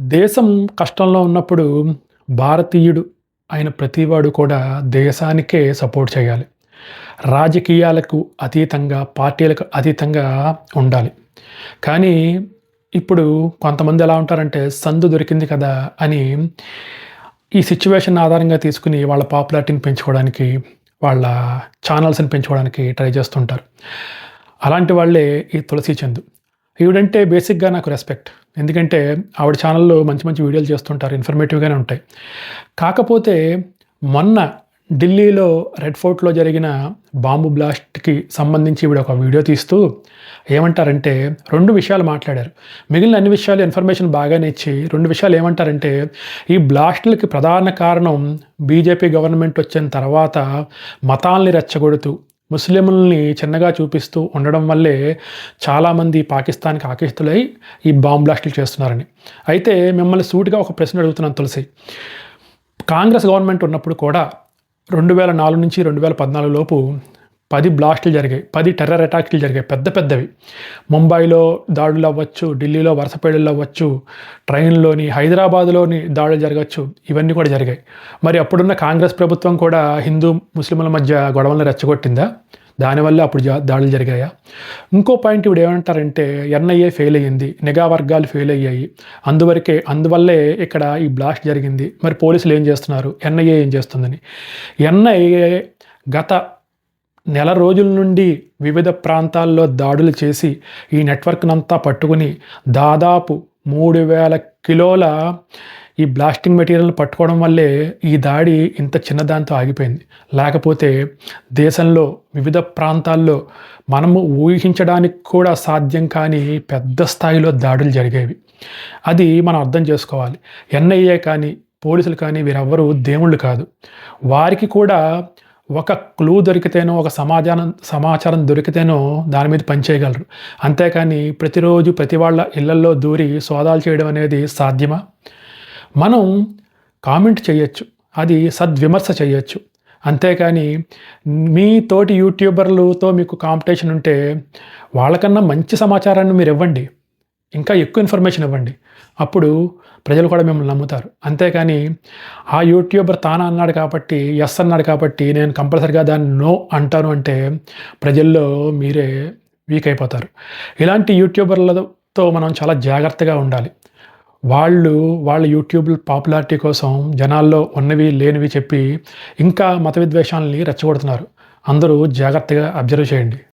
దేశం కష్టంలో ఉన్నప్పుడు భారతీయుడు అయిన ప్రతివాడు కూడా దేశానికే సపోర్ట్ చేయాలి. రాజకీయాలకు అతీతంగా పార్టీలకు అతీతంగా ఉండాలి. కానీ ఇప్పుడు కొంతమంది ఎలా ఉంటారంటే సందు దొరికింది కదా అని ఈ సిచ్యువేషన్ ఆధారంగా తీసుకుని వాళ్ళ పాపులారిటీని పెంచుకోవడానికి వాళ్ళ ఛానల్స్ని పెంచుకోవడానికి ట్రై చేస్తుంటారు. అలాంటి వాళ్ళే ఈ తులసి చందు. ఈవిడంటే బేసిక్గా నాకు రెస్పెక్ట్. ఎందుకంటే ఆవిడ ఛానల్లో మంచి మంచి వీడియోలు చేస్తుంటారు ఇన్ఫర్మేటివ్గానే ఉంటాయి. కాకపోతే మొన్న ఢిల్లీలో రెడ్ ఫోర్ట్లో జరిగిన బాంబు బ్లాస్ట్కి సంబంధించి ఈవిడ ఒక వీడియో తీస్తూ ఏమంటారంటే రెండు విషయాలు మాట్లాడారు. మిగిలిన అన్ని విషయాలు ఇన్ఫర్మేషన్ బాగానే ఇచ్చి రెండు విషయాలు ఏమంటారంటే ఈ బ్లాస్ట్లకి ప్రధాన కారణం బీజేపీ గవర్నమెంట్ వచ్చిన తర్వాత మతాల్ని రెచ్చగొడుతూ ముస్లింలని చిన్నగా చూపిస్తూ ఉండడం వల్లే చాలామంది పాకిస్తాన్కి ఆకర్షితులై ఈ బాంబ్ బ్లాస్టులు చేస్తున్నారని. అయితే మిమ్మల్ని సూటిగా ఒక ప్రశ్న అడుగుతున్నాను తులసి. కాంగ్రెస్ గవర్నమెంట్ ఉన్నప్పుడు కూడా రెండు వేల నాలుగు నుంచి రెండు వేల పద్నాలుగు లోపు పది బ్లాస్టులు జరిగాయి. పది టెర్రర్ అటాక్లు జరిగాయి. పెద్ద పెద్దవి. ముంబైలో దాడులు అవ్వచ్చు ఢిల్లీలో వరుసపేడులు అవ్వచ్చు ట్రైన్లోని హైదరాబాద్లోని దాడులు జరగచ్చు ఇవన్నీ కూడా జరిగాయి. మరి అప్పుడున్న కాంగ్రెస్ ప్రభుత్వం కూడా హిందూ ముస్లింల మధ్య గొడవలను రెచ్చగొట్టిందా? దానివల్ల అప్పుడు దాడులు జరిగాయా? ఇంకో పాయింట్ ఇప్పుడు ఏమంటారంటే ఎన్ఐఏ ఫెయిల్ అయ్యింది. నిఘా వర్గాలు ఫెయిల్ అయ్యాయి. అందువరకే అందువల్లే ఇక్కడ ఈ బ్లాస్ట్ జరిగింది. మరి పోలీసులు ఏం చేస్తున్నారు? ఎన్ఐఏ ఏం చేస్తుందని. ఎన్ఐఏ గత నెల రోజుల నుండి వివిధ ప్రాంతాల్లో దాడులు చేసి ఈ నెట్వర్క్నంతా పట్టుకుని దాదాపు మూడు వేల కిలోల ఈ బ్లాస్టింగ్ మెటీరియల్ పట్టుకోవడం వల్లే ఈ దాడి ఇంత చిన్నదాంతో ఆగిపోయింది. లేకపోతే దేశంలో వివిధ ప్రాంతాల్లో మనము ఊహించడానికి కూడా సాధ్యం కాని పెద్ద స్థాయిలో దాడులు జరిగేవి. అది మనం అర్థం చేసుకోవాలి. ఎన్ఐఏ కానీ పోలీసులు కానీ వీరెవ్వరూ దేవుళ్ళు కాదు. వారికి కూడా ఒక క్లూ దొరికితేనో ఒక సమాచారం సమాచారం దొరికితేనో దాని మీద పనిచేయగలరు అంతేకాని ప్రతిరోజు ప్రతి వాళ్ళ ఇళ్ళల్లో దూరి సోదాలు చేయడం అనేది సాధ్యమా? మనం కామెంట్ చేయొచ్చు. అది సద్విమర్శ చేయొచ్చు. అంతేకాని మీ తోటి యూట్యూబర్లతో మీకు కాంపిటీషన్ ఉంటే వాళ్ళకన్నా మంచి సమాచారాన్ని మీరు ఇవ్వండి ఇంకా ఎక్కువ ఇన్ఫర్మేషన్ ఇవ్వండి. అప్పుడు ప్రజలు కూడా మిమ్మల్ని నమ్ముతారు. అంతేకాని ఆ యూట్యూబర్ తానా అన్నాడు కాబట్టి ఎస్ అన్నాడు కాబట్టి నేను కంపల్సరిగా దాన్ని నో అంటాను అంటే ప్రజల్లో మీరే వీక్ అయిపోతారు. ఇలాంటి యూట్యూబర్లతో మనం చాలా జాగ్రత్తగా ఉండాలి. వాళ్ళు వాళ్ళ యూట్యూబ్ పాపులారిటీ కోసం జనాల్లో ఉన్నవి లేనివి చెప్పి ఇంకా మత విద్వేషాలని రెచ్చగొడుతున్నారు. అందరూ జాగ్రత్తగా అబ్జర్వ్ చేయండి.